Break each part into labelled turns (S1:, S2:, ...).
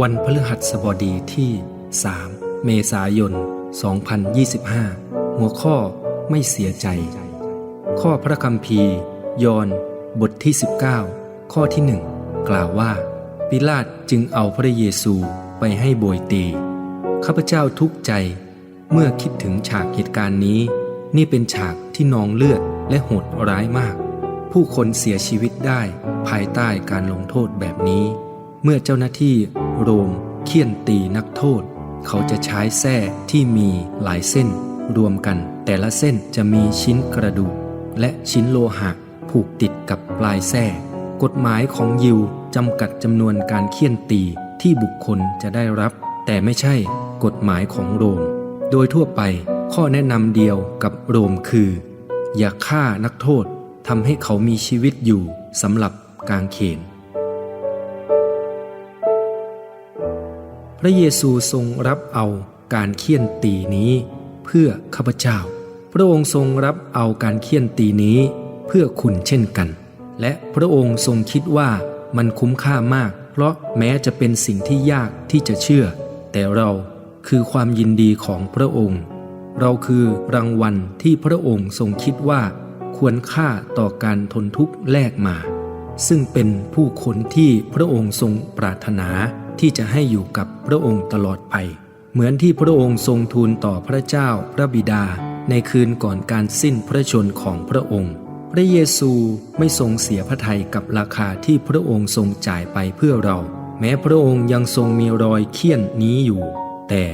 S1: วันพฤหัสบดีที่ 3 เมษายน 2025 หัวข้อไม่เสียใจ ข้อพระคัมภีร์ยอห์นบทที่ 19 ข้อที่1กล่าวว่า ปิลาตจึงเอาพระเยซูไปให้โบยตี ข้าพเจ้าทุกข์ใจ เมื่อคิดถึงฉากเหตุการณ์นี้ นี่เป็นฉากที่นองเลือดและโหดร้ายมาก ผู้คนเสียชีวิตได้ภายใต้การลงโทษแบบนี้ เมื่อเจ้าหน้าที่โรมเคี่ยนตีนักโทษ เขาจะใช้แส้ที่มีหลายเส้น รวมกัน แต่ละเส้นจะมีชิ้นกระดูก และชิ้นโลหะผูกติดกับปลายแส้กฎหมายของยิวจำกัดจำนวนการเคี่ยนตีที่บุคคลจะได้รับ แต่ไม่ใช่กฎหมายของโรม โดยทั่วไปข้อแนะนำเดียวกับโรมคือ อย่าฆ่านักโทษทำให้เขามีชีวิตอยู่สำหรับกางเขน พระเยซูทรงรับเอาการเคี่ยนตีนี้ เพื่อข้าพเจ้า พระองค์ทรงรับเอาการเคี่ยนตีนี้ เพื่อคุณเช่นกัน และพระองค์ทรงคิดว่ามันคุ้มค่ามาก เพราะแม้จะเป็นสิ่งที่ยากที่จะเชื่อ แต่เราคือความยินดีของพระองค์ เราคือรางวัลที่พระองค์ทรงคิดว่า ควรค่าต่อการทนทุกข์แลกมา ซึ่งเป็นผู้คนที่พระองค์ทรงปรารถนา ที่จะให้อยู่กับพระองค์ตลอดไป เหมือนที่พระองค์ทรงทูลต่อพระเจ้าพระบิดา ในคืนก่อนการสิ้นพระชนของพระองค์ พระเยซูไม่ทรงเสียพระทัยกับราคาที่พระองค์ทรงจ่ายไปเพื่อเรา แม้พระองค์ยังทรงมีรอยเคี่ยนนี้อยู่ แต่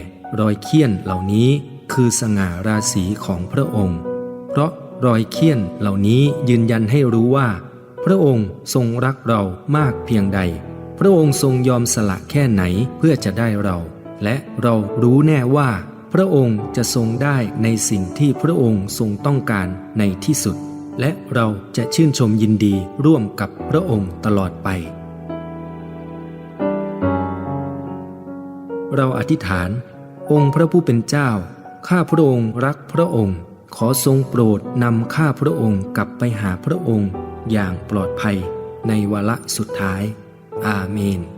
S1: รอยเคี่ยนเหล่านี้คือสง่าราศีของพระองค์ เพราะรอยเคี่ยนเหล่านี้ยืนยันให้รู้ว่า พระองค์ทรงรักเรามากเพียงใด พระองค์ทรงยอมสละแค่ไหนเพื่อจะได้เรา และเรารู้แน่ว่า พระองค์จะทรงได้ในสิ่งที่พระองค์ทรงต้องการในที่สุด และเราจะชื่นชมยินดีร่วมกับพระองค์ตลอดไป เราอธิษฐาน องค์พระผู้เป็นเจ้า ข้าพระองค์รักพระองค์ ขอทรงโปรดนำข้าพระองค์กลับไปหาพระองค์อย่างปลอดภัยในวาระสุดท้าย อาเมน